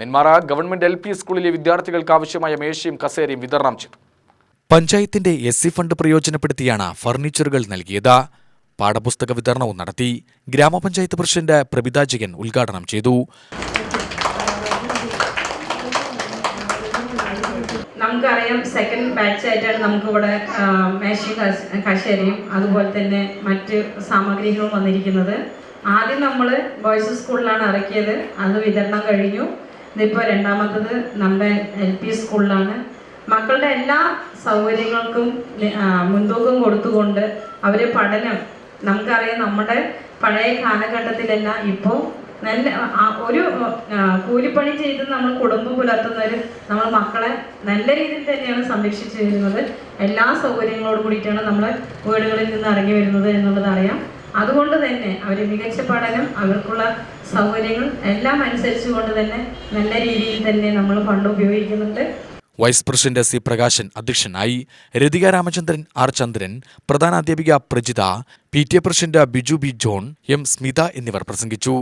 Nenmara government L P സ്കൂളിലെ വിദ്യാർത്ഥികൾക്ക് ആവശ്യമായ മേശയും കസേരയും വിതരണം ചെയ്തു. പഞ്ചായത്തിന്റെ എസ് സി ഫണ്ട് പ്രയോജനപ്പെടുത്തിയാണ് ഫർണിച്ചറുകൾ നൽകിയത്. പാഠപുസ്തക വിതരണവും നടത്തി ഗ്രാമപഞ്ചായത്ത് പ്രസിഡന്റ് പ്രബിത ജയൻ ഉദ്ഘാടനം ചെയ്തു. നമുക്കറിയാം സെക്കൻഡ് ബാച്ച് ആയിട്ടാണ് നമുക്കിവിടെ മേശയും കശേരയും കസേരയും അതുപോലെ തന്നെ മറ്റ് സാമഗ്രികളും വന്നിരിക്കുന്നത്. ആദ്യം നമ്മൾ ബോയ്സ് സ്കൂളിലാണ് ഇറക്കിയത്. അത് വിതരണം കഴിഞ്ഞു. ഇതിപ്പോൾ രണ്ടാമത്തത് നമ്മുടെ എൽ പി സ്കൂളിലാണ്. മക്കളുടെ എല്ലാ സൗകര്യങ്ങൾക്കും മുൻതൂക്കം കൊടുത്തുകൊണ്ട് അവരെ പഠനം നമുക്കറിയാം നമ്മുടെ പഴയ കാലഘട്ടത്തിലെല്ലാം ഇപ്പോൾ നല്ല ഒരു കൂലിപ്പണി ചെയ്ത് നമ്മൾ കുടുംബം പുലർത്തുന്നവർ നമ്മൾ മക്കളെ നല്ല രീതിയിൽ തന്നെയാണ് സംരക്ഷിച്ചു വരുന്നത്. എല്ലാ സൗകര്യങ്ങളോട് കൂടിയിട്ടാണ് നമ്മൾ വീടുകളിൽ നിന്ന് ഇറങ്ങി വരുന്നത് എന്നുള്ളത് അറിയാം. അതുകൊണ്ട് തന്നെ അവർ മികച്ച പഠനം അവർക്കുള്ള സൗകര്യങ്ങൾ എല്ലാം അനുസരിച്ചുകൊണ്ട് തന്നെ നല്ല രീതിയിൽ തന്നെ നമ്മൾ ഫണ്ട് ഉപയോഗിക്കുന്നുണ്ട്. വൈസ് പ്രസിഡന്റ് സി പ്രകാശൻ അധ്യക്ഷനായി രതിക രാമചന്ദ്രൻ ആർ ചന്ദ്രൻ പ്രധാന അധ്യാപിക Prajitha P T A president Biju B John M Smitha എന്നിവർ പ്രസംഗിച്ചു.